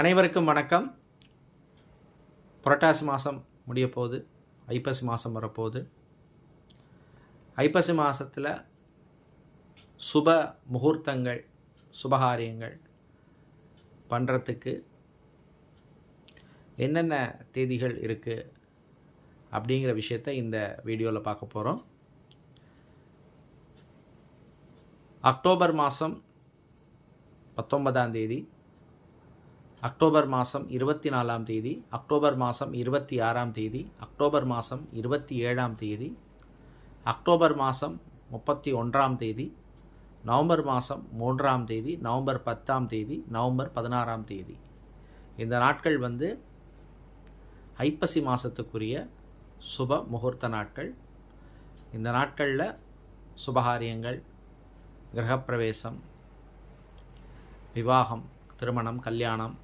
அனைவருக்கும் வணக்கம். புரட்டாசி மாதம் முடிய போகுது ஐப்பசி மாதம் வரப்போகுது. ஐப்பசி மாதத்தில் சுப முகூர்த்தங்கள் சுபகாரியங்கள் பண்ணுறதுக்கு என்னென்ன தேதிகள் இருக்குது அப்படிங்கிற விஷயத்த இந்த வீடியோவில் பார்க்க போகிறோம் அக்டோபர் மாதம் பத்தொன்பதாம் தேதி அக்டோபர் மாதம் இருபத்தி நாலாம் தேதி அக்டோபர் மாதம் இருபத்தி ஆறாம் தேதி அக்டோபர் மாதம் இருபத்தி ஏழாம் தேதி அக்டோபர் மாதம் முப்பத்தி ஒன்றாம் தேதி நவம்பர் மாதம் மூன்றாம் தேதி நவம்பர் பத்தாம் தேதி நவம்பர் பதினாறாம் தேதி. இந்த நாட்கள் வந்து ஐப்பசி மாதத்துக்குரிய சுப முகூர்த்த நாட்கள். இந்த நாட்களில் சுபகாரியங்கள் கிரகப்பிரவேசம் விவாகம் திருமணம் கல்யாணம்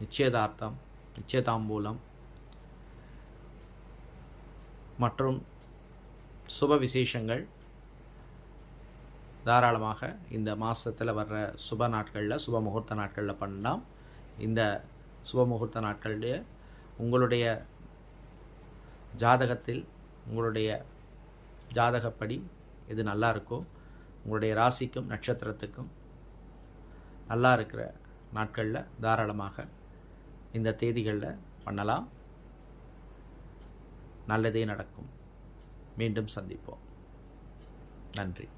நிச்சயதார்த்தம் நிச்சயதாம்பூலம் மற்றும் சுப விசேஷங்கள் தாராளமாக இந்த மாதத்தில் வர்ற சுப நாட்களில் சுப முகூர்த்த நாட்களில் பண்ணலாம். இந்த சுப முகூர்த்த நாட்களுடைய உங்களுடைய ஜாதகத்தில் உங்களுடைய ஜாதகப்படி எது நல்லா இருக்கோ உங்களுடைய ராசிக்கும் நட்சத்திரத்துக்கும் நல்லா இருக்கிற நாட்களில் தாராளமாக இந்த தேதிகளில் பண்ணலாம். நல்லதே நடக்கும். மீண்டும் சந்திப்போம். நன்றி.